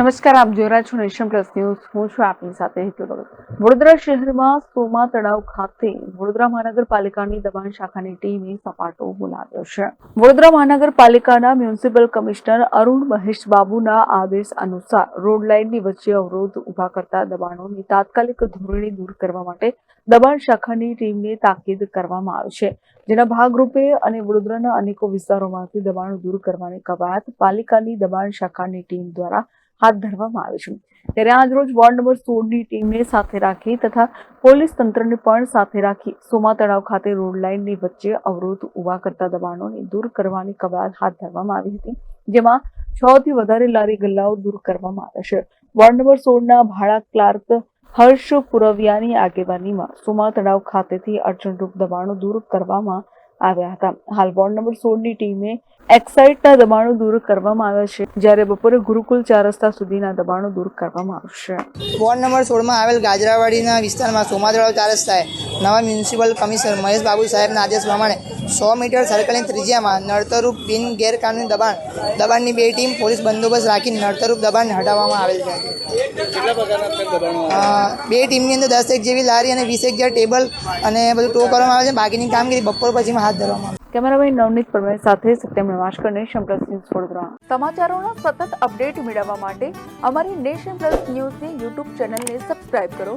નમસ્કાર, આપ જોઈ રહ્યા છો નેશન પ્લસ ન્યૂઝ. હું છું આપની સાથે હેતુ વડોદરા શહેરમાં સોમા તળાવ ખાતે વડોદરા મહાનગરપાલિકાની દબાણ શાખાની ટીમે સપાટો બોલાવ્યો છે. વડોદરા મહાનગરપાલિકાના મ્યુનિસિપલ કમિશનર અરુણ મહેશ બાબુના આદેશ અનુસાર રોડ લાઇનની વચ્ચે અવરોધ ઊભા કરતા દબાણોની તાત્કાલિક ધોરણે દૂર કરવા માટે દબાણ શાખાની ટીમને તાકીદ કરવામાં આવી છે. જેના ભાગરૂપે અને વડોદરાના અનેકો વિસ્તારોમાંથી દબાણો દૂર કરવાની કવાયત પાલિકાની દબાણ શાખાની ટીમ દ્વારા હાથ ધરવામાં આવી છે. ત્યારે આજરોજ વોર્ડ નંબર સોળની ટીમને સાથે રાખી તથા પોલીસ તંત્રને પણ સાથે રાખી સોમા તળાવ ખાતે રોડ લાઇનની વચ્ચે અવરોધ ઊભા કરતા દબાણોને દૂર કરવાની કવાયત હાથ ધરવામાં આવી હતી. જેમાં છ થી વધારે લારી ગલ્લાઓ દૂર કરવામાં આવ્યા છે. વોર્ડ નંબર સોળના ભાડા ક્લાર્ક હર્ષ પુરવિયાની આગેવાનીમાં સોમા તળાવ ખાતેથી અડચણરૂપ દબાણો દૂર કરવામાં આવ્યા હતા. હાલ વોર્ડ નંબર સોળની ટીમે એક્સાઇટના દબાણો દૂર કરવામાં આવ્યા છે, જ્યારે બપોરે ગુરુકુલ ચાર રસ્તા સુધીના દબાણો દૂર કરવામાં આવશે. વોર્ડ નંબર સોળમાં આવેલ ગાજરાવાડીના વિસ્તારમાં સોમાતળાવ ચાર રસ્તાએ નવા મ્યુનિસિપલ કમિશનર મહેશ બાબુ સાહેબના આદેશ પ્રમાણે સો મીટર સર્કલની ત્રિજ્યામાં નડતરૂપ બિન ગેરકાનૂની દબાણ દબાણની બે ટીમ પોલીસ બંદોબસ્ત રાખી નડતરૂપ દબાણ હટાવવામાં આવેલ છે. બે ટીમની અંદર દસ એક જેવી લારી અને વીસ એક જેવા ટેબલ અને બધું ટો કરવામાં આવે છે. બાકીની કામગીરી બપોર પછીમાં હાથ ધરવામાં આવે કેમેરામેન નવનીત પરમાર સાથે સત્યમ નવાશકર શંકરસિંહ વડોદરા. સમાચારોના સતત અપડેટ મેળવવા માટે અમારી નેશન પ્લસ ન્યૂઝની યુટ્યુબ ચેનલને સબસ્ક્રાઇબ કરો.